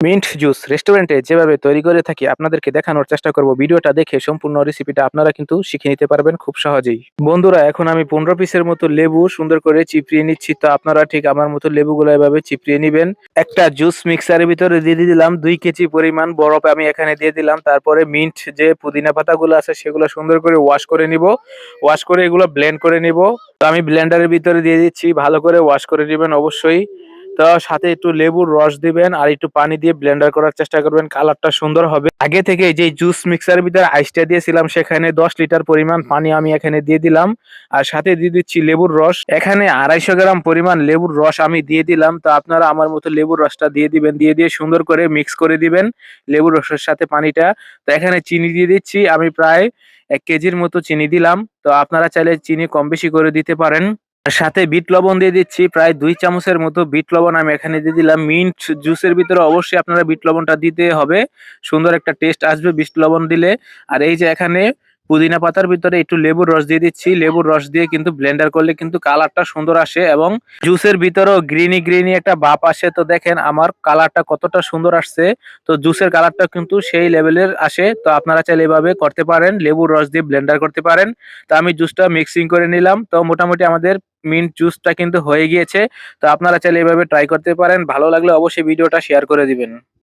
Mint juice রেস্টুরেন্টে যেভাবে তৈরি করে থাকি, আপনাদেরকে দেখানোর চেষ্টা করব। ভিডিওটা দেখে সম্পূর্ণ রেসিপিটা আপনারা কিন্তু শিখে নিতে পারবেন খুব সহজেই। বন্ধুরা, এখন আমি পনেরো পিসের মতো লেবু সুন্দর করে চিপড়িয়ে নিচ্ছি। তো আপনারা ঠিক আমার মতো লেবুগুলো এভাবে চিপড়িয়ে নেবেন। একটা জুস মিক্সারের ভিতরে দিয়ে দিলাম দুই কেজি পরিমাণ বরফ আমি এখানে দিয়ে দিলাম। তারপরে মিন্ট যে পুদিনা পাতাগুলো আছে, সেগুলো সুন্দর করে ওয়াশ করে নিব। ওয়াশ করে এগুলো ব্লেন্ড করে নিব। তো আমি ব্লেন্ডারের ভিতরে দিয়ে দিচ্ছি। ভালো করে ওয়াশ করে নেবেন অবশ্যই। তো সাথে একটু লেবুর রস দিবেন আর একটু পানি দিয়ে ব্লেন্ডার করার চেষ্টা করবেন। কালারটা সুন্দর হবে। আগে থেকে যে জুস মিক্সারের ভিতরে আইসটা দিয়েছিলাম, সেখানে দশ লিটার পরিমাণ পানি আমি এখানে দিয়ে দিলাম। আর সাথে দিয়ে দিচ্ছি লেবুর রস। এখানে আড়াইশো গ্রাম পরিমাণ লেবুর রস আমি দিয়ে দিলাম। তো আপনারা আমার মতো লেবুর রসটা দিয়ে দিবেন, দিয়ে দিয়ে সুন্দর করে মিক্স করে দিবেন লেবুর রসের সাথে পানিটা। তো এখানে চিনি দিয়ে দিচ্ছি, আমি প্রায় এক কেজির মতো চিনি দিলাম। তো আপনারা চাইলে চিনি কম বেশি করে দিতে পারেন। সাথে বিট লবণ দিয়ে দিচ্ছি, প্রায় দুই চামচের মতো বিট লবণ আমি এখানে দিয়ে দিলাম। মিন্ট জুসের ভিতরে অবশ্যই আপনারা বিট লবণটা দিতে হবে। সুন্দর একটা টেস্ট আসবে বিট লবণ দিলে। আর এই যে এখানে পুদিনা পাতার ভিতরে একটু লেবুর রস দিয়ে দিচ্ছি। লেবুর রস দিয়ে কিন্তু ব্লেন্ডার করলে কিন্তু কালারটা সুন্দর আসে এবং জুসের ভিতরেও গ্রিনি গ্রিনি একটা বাপ আসে। তো দেখেন আমার কালারটা কতটা সুন্দর আসছে। তো জুসের কালারটা কিন্তু সেই লেভেলের আসে। তো আপনারা চাইলে এভাবে করতে পারেন। লেবুর রস দিয়ে ব্লেন্ডার করতে পারেন। তো আমি জুসটা মিক্সিং করে নিলাম। তো মোটামুটি আমাদের মিন্ট জুসটা কিন্তু হয়ে গিয়েছে। তো আপনারা চাইলে এভাবে ট্রাই করতে পারেন। ভালো লাগলে অবশ্যই ভিডিওটা শেয়ার করে দিবেন।